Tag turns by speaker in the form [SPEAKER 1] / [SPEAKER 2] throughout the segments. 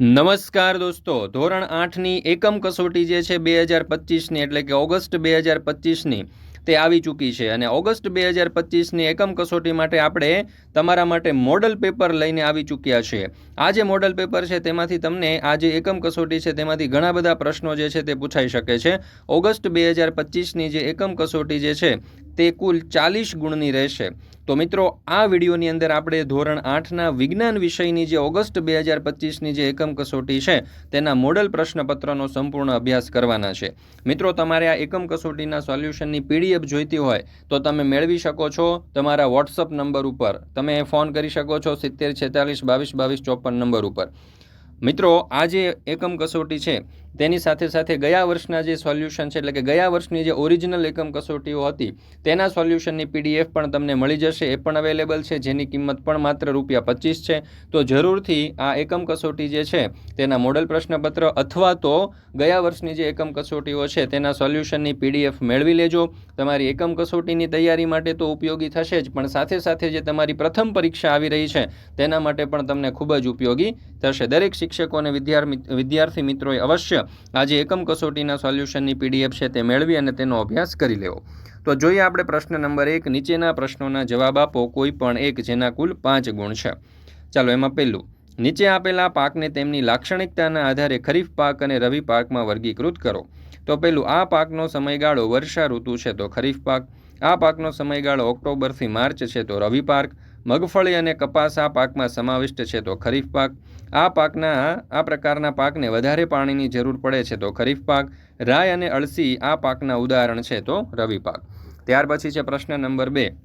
[SPEAKER 1] નમસ્કાર દોસ્તો, ધોરણ આઠની એકમ કસોટી જે છે બે હજાર પચીસની, એટલે કે ઓગસ્ટ બે હજાર પચીસની, તે આવી ચૂકી છે. અને ઓગસ્ટ બે હજાર પચીસની એકમ કસોટી માટે આપણે તમારા માટે મોડલ પેપર લઈને આવી ચૂક્યા છીએ. આ જે મોડલ પેપર છે તેમાંથી તમને આ જે એકમ કસોટી છે તેમાંથી ઘણા બધા પ્રશ્નો જે છે તે પૂછાઈ શકે છે. ઓગસ્ટ બે હજાર પચીસની જે એકમ કસોટી જે છે તે કુલ ચાલીસ ગુણની રહેશે. તો મિત્રો, આ વિડીયોની અંદર આપણે ધોરણ આઠના વિજ્ઞાન વિષયની જે ઓગસ્ટ બે હજાર પચીસની જે એકમ કસોટી છે, તેના મોડલ પ્રશ્નપત્રનો સંપૂર્ણ અભ્યાસ કરવાના છે. મિત્રો, તમારે આ એકમ કસોટીના સોલ્યુશનની પીડીએફ જોઈતી હોય, તો તમે મેળવી શકો છો તમારા વોટ્સઅપ નંબર ઉપર. તમે ફોન કરી શકો છો સિત્તેર છેતાલીસ બાવીસ બાવીસ ચોપન નંબર ઉપર. મિત્રો, આ જે એકમ કસોટી છે તેની સાથે સાથે ગયા વર્ષના જે સોલ્યુશન છે, એટલે કે ગયા વર્ષની જે ઓરિજિનલ એકમ કસોટીઓ હતી, તેના સોલ્યુશનની પીડીએફ પણ તમને મળી જશે. એ પણ અવેલેબલ છે, જેની કિંમત પણ માત્ર રૂપિયા પચીસ છે. તો જરૂરથી આ એકમ કસોટી જે છે, તેના મોડલ પ્રશ્નપત્ર અથવા તો ગયા વર્ષની જે એકમ કસોટીઓ છે, તેના સોલ્યુશનની પીડીએફ મેળવી લેજો. તમારી એકમ કસોટીની તૈયારી માટે તો ઉપયોગી થશે જ, પણ સાથે સાથે જે તમારી પ્રથમ પરીક્ષા આવી રહી છે, તેના માટે પણ તમને ખૂબ જ ઉપયોગી થશે. દરેક શિક્ષકો અને વિદ્યાર્થી મિત્રોએ અવશ્ય આજે એકમ કસોટીના સોલ્યુશનની પીડીએફ છે તે મેળવી અને તેનો અભ્યાસ કરી લેવો. તો જોઈએ આપણે પ્રશ્ન નંબર એક, નીચેના પ્રશ્નોના જવાબ આપો, કોઈ પણ એક જેના કુલ પાંચ ગુણ છે. ચાલો એમાં પહેલું. નીચે આપેલા પાકને તેમની લાક્ષણિકતાના આધારે ખરીફ પાક અને રવિ પાકમાં વર્ગીકૃત કરો. તો પહેલું, આ પાકનો સમયગાળો વર્ષા ઋતુ છે તો ખરીફ પાક. આ પાકનો સમયગાળો ઓક્ટોબરથી માર્ચ છે તો રવિ પાક. મગફળી અને કપાસ આ પાકમાં સમાવિષ્ટ છે તો ખરીફ પાક. આ પાકના, આ પ્રકારના પાકને વધારે પાણીની જરૂર પડે છે તો ખરીફ પાક. રાય અને અળસી આ પાકના ઉદાહરણ છે તો રવિ પાક. ત્યાર પછી છે પ્રશ્ન નંબર બે.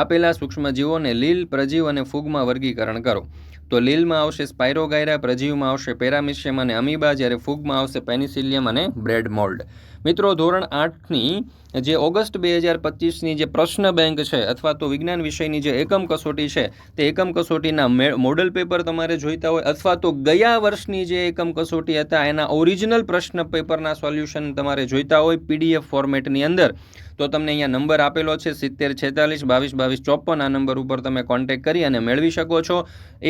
[SPEAKER 1] આપેલા સૂક્ષ્મજીવોને લીલ, પ્રજીવ અને ફૂગમાં વર્ગીકરણ કરો. તો લીલમાં આવશે સ્પાયરોગાયરા, પ્રજીવમાં આવશે પેરામિશિયમ અને અમીબા, જ્યારે ફૂગમાં આવશે પેનિસિલિયમ અને બ્રેડ મોલ્ડ. મિત્રો, ધોરણ આઠની જે ઓગસ્ટ બે હજાર પચીસની જે પ્રશ્ન બેંક છે અથવા તો વિજ્ઞાન વિષયની જે એકમ કસોટી છે, તે એકમ કસોટીના મોડલ પેપર તમારે જોઈતા હોય અથવા તો ગયા વર્ષની જે એકમ કસોટી હતા, એના ઓરિજિનલ પ્રશ્ન પેપરના સોલ્યુશન તમારે જોઈતા હોય પીડીએફ ફોર્મેટની અંદર. તો તમને અહીંયા નંબર આપેલો છે સિત્તેર, છેતાલીસ, બાવીસ બાવીસ, ચોપન. આ નંબર ઉપર તમે કોન્ટેક્ટ કરી અને મેળવી શકો છો.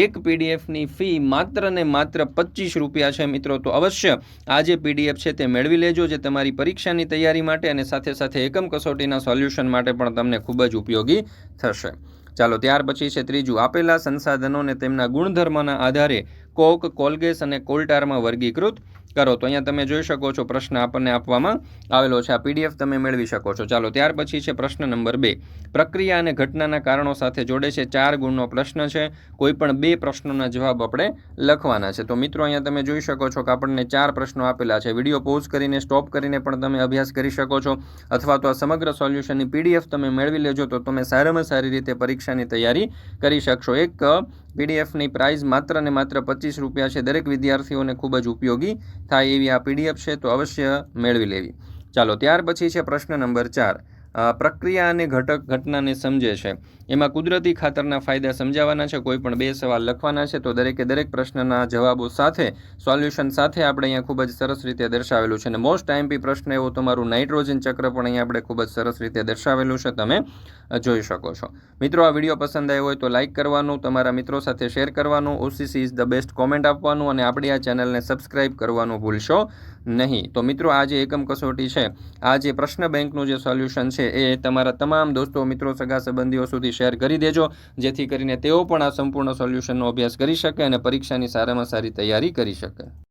[SPEAKER 1] એક પીડીએફની ફી માત્ર ને માત્ર પચીસ રૂપિયા છે મિત્રો. તો અવશ્ય આ જે પીડીએફ છે તે મેળવી લેજો જે તમારી પરીક્ષાની તૈયારી માટે અને સાથે સાથે એકમ કસોટીના સોલ્યુશન માટે પણ તમને ખૂબ જ ઉપયોગી થશે. ચાલો, ત્યાર પછી છે ત્રીજું. આપેલા સંસાધનોને તેમના ગુણધર્મના આધારે કોક, કોલગેસ અને કોલ્ટારમાં વર્ગીકૃત કરો. તો અહીંયા તમે જોઈ શકો છો, પ્રશ્ન આપણને આપવામાં આવેલો છે. આ પીડીએફ તમે મેળવી શકો છો. ચાલો, ત્યાર પછી છે પ્રશ્ન નંબર બે. પ્રક્રિયા અને ઘટનાના કારણો સાથે જોડે છે ચાર ગુણનો પ્રશ્ન છે. કોઈ પણ બે પ્રશ્નોના જવાબ આપણે લખવાના છે. તો મિત્રો, અહીંયા તમે જોઈ શકો છો કે આપણને ચાર પ્રશ્નો આપેલા છે. વીડિયો પોઝ કરીને, સ્ટોપ કરીને પણ તમે અભ્યાસ કરી શકો છો. અથવા તો આ સમગ્ર સોલ્યુશનની પીડીએફ તમે મેળવી લેજો, તો તમે સારામાં સારી રીતે પરીક્ષાની તૈયારી કરી શકશો. એક પીડીએફની પ્રાઇસ માત્ર ને માત્ર પચીસ રૂપિયા છે દરેક વિદ્યાર્થીઓને ખૂબ જ ઉપયોગી થાય એવી આ પીડીએફ છે, તો અવશ્ય મેળવી લેવી. ચાલો, ત્યાર પછી છે પ્રશ્ન નંબર ચાર. પ્રક્રિયા અને ઘટક ઘટનાને સમજે છે. એમાં કુદરતી ખાતરના ફાયદા સમજાવવાના છે, કોઈ પણ બે સવાલ લખવાના છે, તો દરેકે દરેક પ્રશ્નના જવાબો સાથે, સોલ્યુશન સાથે આપણે અહીંયા ખૂબ જ સરસ રીતે દર્શાવેલું છે. અને મોસ્ટ આઈએમપી પ્રશ્ન એવો, તમારું નાઇટ્રોજન ચક્ર પણ અહીંયા આપણે ખૂબ જ સરસ રીતે દર્શાવેલું છે. તમે જોઈ શકો છો. મિત્રો, આ વીડિયો પસંદ આવ્યો હોય તો લાઇક કરવાનું, તમારા મિત્રો સાથે શેર કરવાનું OCC is the best comment આપવાનું, અને આપણી આ ચેનલને સબસ્ક્રાઇબ કરવાનું ભૂલશો નહીં. તો મિત્રો, આ જે એકમ કસોટી છે, આ જે પ્રશ્ન બેંકનું જે સોલ્યુશન છે એ તમારા તમામ દોસ્તો, મિત્રો, સગા સંબંધીઓ સુધી શેર કરી દેજો. જેથી કરીને તેઓ પણ આ સંપૂર્ણ સોલ્યુશનનો અભ્યાસ કરી શકે અને પરીક્ષાની સારામાં સારી તૈયારી કરી શકે.